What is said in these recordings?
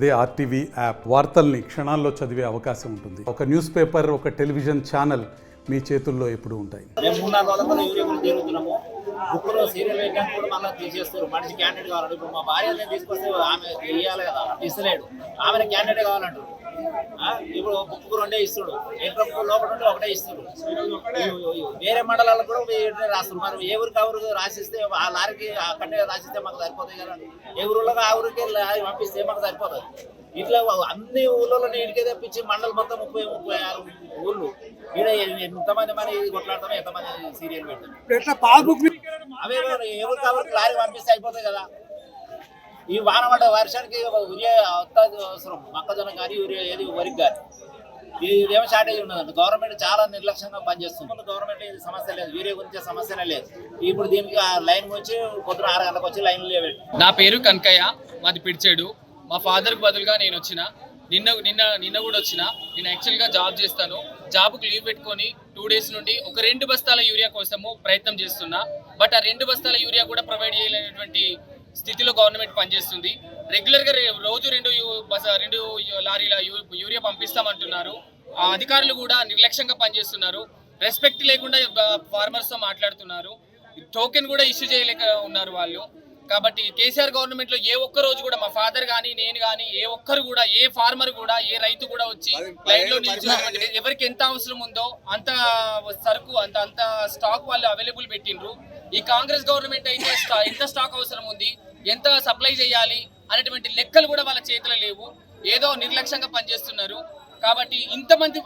అదే RTV app వార్తల్ని క్షణాల్లో చదివే అవకాశం ఉంటుంది. ఒక న్యూస్ పేపర్ ఒక టెలివిజన్ ఛానల్ మీ చేతుల్లో ఎప్పుడు ఉంటాయి. బుక్లో సీరియల్ వేయడానికి కూడా మళ్ళీ తీసేస్తారు. మనిషి క్యాండిడేట్ కావాలంటే ఇప్పుడు మా భార్యని తీసుకొస్తే ఆమె ఇవ్వాలి కదా. తీసలేడు ఆమె క్యాండిడేట్ కావాలంటారు. ఇప్పుడు బుక్ రెండే ఇస్తాడు ఎంటర్ లోపల ఉంటే ఒకటే ఇస్తాడు వేరే మండలాలకు కూడా రాస్తారు మరి ఏ ఊరికి ఆ ఊరికి రాసిస్తే ఆ లారీకి అక్కడే రాసిస్తే మాకు సరిపోతాయి కదా. ఏ ఊరిలో ఆ ఊరికి లారీ పంపిస్తే మాకు సరిపోతుంది ఇట్లా అన్ని ఊళ్ళలో నీటికే తెప్పించి మండలం మొత్తం ముప్పై ముప్పై ఆరు ఊళ్ళు ఈడ ఎంతమంది మరి కొట్లాడతామో ఎంతమంది సీరియల్ పెడతాం. అవే ఎవరు కాబట్టి లారీ పంపిస్తే అయిపోతాయి కదా. ఈ వాన పడ్డ వర్షానికి ఉరియా వస్తుంది అవసరం. మొక్కజొన్న కానీ యూరియా ఏది వరికి కానీ ఇది- ఇదేమో షార్టేజ్ ఉన్నదండి గవర్నమెంట్ చాలా నిర్లక్ష్యంగా పనిచేస్తుంది. గవర్నమెంట్ ఇది సమస్య లేదు. యూరియా గురించి సమస్యనే లేదు. ఇప్పుడు దీనికి ఆ లైన్ వచ్చి పొద్దున ఆరు గంటలకు వచ్చి లైన్ లేవేటి నా పేరు కనకయ్య. మాది పిడిచేడు. మా ఫాదర్కి బదులుగా నేను వచ్చిన. నిన్న నిన్న నిన్న కూడా వచ్చిన. నేను యాక్చువల్గా జాబ్ చేస్తాను. జాబ్కి లీవ్ పెట్టుకొని టూ డేస్ నుండి ఒక రెండు బస్తాల యూరియా కోసము ప్రయత్నం చేస్తున్నా. బట్ ఆ రెండు బస్తాల యూరియా కూడా ప్రొవైడ్ చేయలేనటువంటి స్థితిలో గవర్నమెంట్ పనిచేస్తుంది. రెగ్యులర్గా రోజు రెండు బస రెండు లారీల యూరియా పంపిస్తామంటున్నారు. ఆ అధికారులు కూడా నిర్లక్ష్యంగా పనిచేస్తున్నారు. రెస్పెక్ట్ లేకుండా ఫార్మర్స్తో మాట్లాడుతున్నారు. టోకెన్ కూడా ఇష్యూ చేయలేక ఉన్నారు వాళ్ళు. కాబట్టి కేసీఆర్ గవర్నమెంట్లో ఏ ఒక్క రోజు కూడా మా ఫాదర్ గానీ నేను గానీ ఏ ఒక్కరు కూడా ఏ ఫార్మర్ కూడా ఏ రైతు కూడా వచ్చి లైన్లో ఎవరికి ఎంత అవసరం ఉందో అంత సరుకు అంత అంత స్టాక్ వాళ్ళు అవైలబుల్ పెట్టిండ్రు. ఈ కాంగ్రెస్ గవర్నమెంట్ అయితే ఎంత స్టాక్ అవసరం ఉంది ఎంత సప్లై చేయాలి అనేటువంటి లెక్కలు కూడా వాళ్ళ చేతిలో లేవు. ఏదో నిర్లక్ష్యంగా పనిచేస్తున్నారు. కాబట్టి ఇంతమంది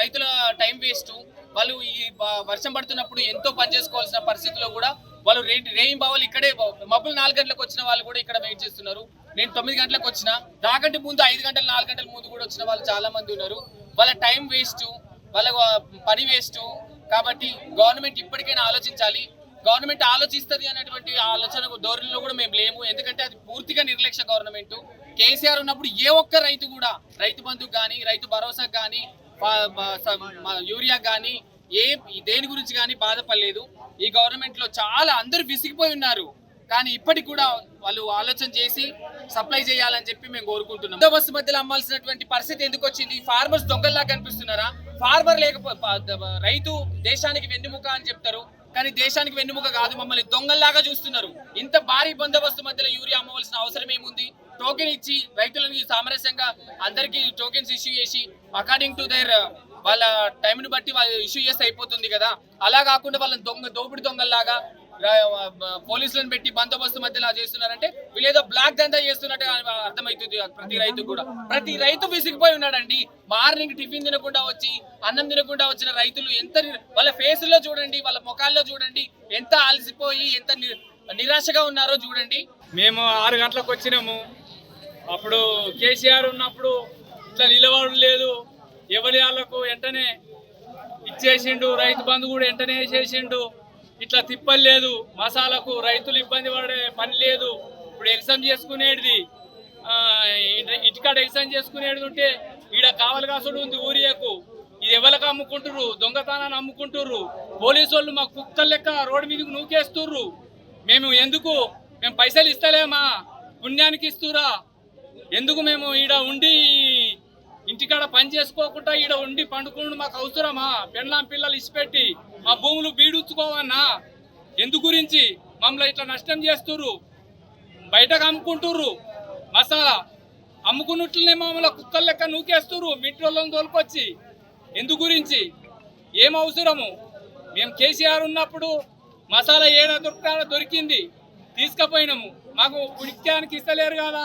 రైతుల టైం వేస్ట్. వాళ్ళు ఈ వర్షం పడుతున్నప్పుడు ఎంతో పని చేసుకోవాల్సిన పరిస్థితిలో కూడా వాళ్ళు రే రేయిం బావాలి ఇక్కడే మబ్బులు నాలుగు గంటలకు వచ్చిన వాళ్ళు కూడా ఇక్కడ వెయిట్ చేస్తున్నారు. నేను తొమ్మిది గంటలకు వచ్చిన. నాకంటే ముందు ఐదు గంటలు నాలుగు గంటల ముందు కూడా వచ్చిన వాళ్ళు చాలా మంది ఉన్నారు. వాళ్ళ టైం వేస్ట్ వాళ్ళ పని వేస్ట్. కాబట్టి గవర్నమెంట్ ఇప్పటికైనా ఆలోచించాలి. గవర్నమెంట్ ఆలోచిస్తుంది అనేటువంటి ఆలోచన ధోరణిలో కూడా మేము లేము. ఎందుకంటే అది పూర్తిగా నిర్లక్ష్య గవర్నమెంట్. కేసీఆర్ ఉన్నప్పుడు ఏ ఒక్క రైతు కూడా రైతు బంధుకు కానీ రైతు భరోసా కానీ యూరియా కానీ ఏ దేని గురించి కానీ బాధపడలేదు. ఈ గవర్నమెంట్లో చాలా అందరూ విసిగిపోయి ఉన్నారు. కానీ ఇప్పటికి కూడా వాళ్ళు ఆలోచన చేసి సప్లై చేయాలని చెప్పి మేము కోరుకుంటున్నాం. పెద్ద బస్సు మధ్యలో అమ్మాల్సినటువంటి పరిస్థితి ఎందుకు వచ్చింది? ఫార్మర్స్ దొంగల్లా కనిపిస్తున్నారా? ఫార్మర్ లేకపోతే రైతు దేశానికి వెన్నుముక అని చెప్తారు. కానీ దేశానికి వెన్నుముక కాదు మమ్మల్ని దొంగల్లాగా చూస్తున్నారు. ఇంత భారీ బందోబస్తు మధ్యలో యూరియా అమ్మవలసిన అవసరం ఏముంది? టోకెన్ ఇచ్చి రైతులని సామరస్యంగా అందరికీ టోకెన్స్ ఇష్యూ చేసి అకార్డింగ్ టు దేర్ వాళ్ళ టైంని బట్టి వాళ్ళు ఇష్యూ చేస్తే అయిపోతుంది కదా. అలా కాకుండా వాళ్ళని దొంగ దోపిడి దొంగల్లాగా పోలీసులను పెట్టి బందోబస్తు మధ్యలో చేస్తున్నారంటే వీళ్ళేదో బ్లాక్ దందా చేస్తున్నట్టు అర్థమవుతుంది ప్రతి రైతు కూడా. ప్రతి రైతు విసిగిపోయి ఉన్నాడండి. మార్నింగ్ టిఫిన్ తినకుండా వచ్చి అన్నం తినకుండా వచ్చిన రైతులు ఎంత వాళ్ళ ఫేసుల్లో చూడండి వాళ్ళ ముఖాల్లో చూడండి ఎంత అలసిపోయి ఎంత నిరాశగా ఉన్నారో చూడండి. మేము ఆరు గంటలకు వచ్చినాము. అప్పుడు కేసీఆర్ ఉన్నప్పుడు ఇట్లా నిలబడు లేదు. ఎవరి వాళ్ళకు వెంటనే ఇచ్చేసిండు రైతు బంధు కూడా వెంటనే చేసిండు ఇట్లా తిప్పలు లేదు. మసాలకు రైతులు ఇబ్బంది పడే పని లేదు. ఇప్పుడు ఎగ్జామ్ చేసుకునేది ఆ, ఇటుకాడ ఎగ్జామ్ చేసుకునేది ఉంటే ఈడ కావాలి కాసుడు ఉంది ఊరియకు. ఇది ఎవరికి అమ్ముకుంటుర్రు? దొంగతనాన్ని అమ్ముకుంటుర్రు? పోలీసు వాళ్ళు మా కుక్కల లెక్క రోడ్డు మీదకి నూకేస్తుర్రు. మేము ఎందుకు? మేము పైసలు ఇస్తలేమా? పుణ్యానికి ఇస్తురా ఎందుకు మేము ఈడ ఉండి ఇంటికాడ పని చేసుకోకుండా ఈడ ఉండి పండుకోండి మాకు అవసరమా? పెళ్ళాం పిల్లలు ఇచ్చిపెట్టి మా భూములు బీడుచ్చుకోవన్నా ఎందు గురించి మమ్మల్ని ఇట్లా నష్టం చేస్తుర్రు? బయటకు అమ్ముకుంటుర్రు? మసాలా అమ్ముకున్నట్లనే మమ్మల్ని కుక్కలు లెక్క నూకేస్తురు మిట్రోళ్ళని తోలుకొచ్చి. ఎందు గురించి ఏం అవసరము? మేము కేసీఆర్ ఉన్నప్పుడు మసాలా ఏడా దొరికినా దొరికింది. తీసుకుపోయినాము. మాకు ఉడికానికి ఇస్తలేరు కదా.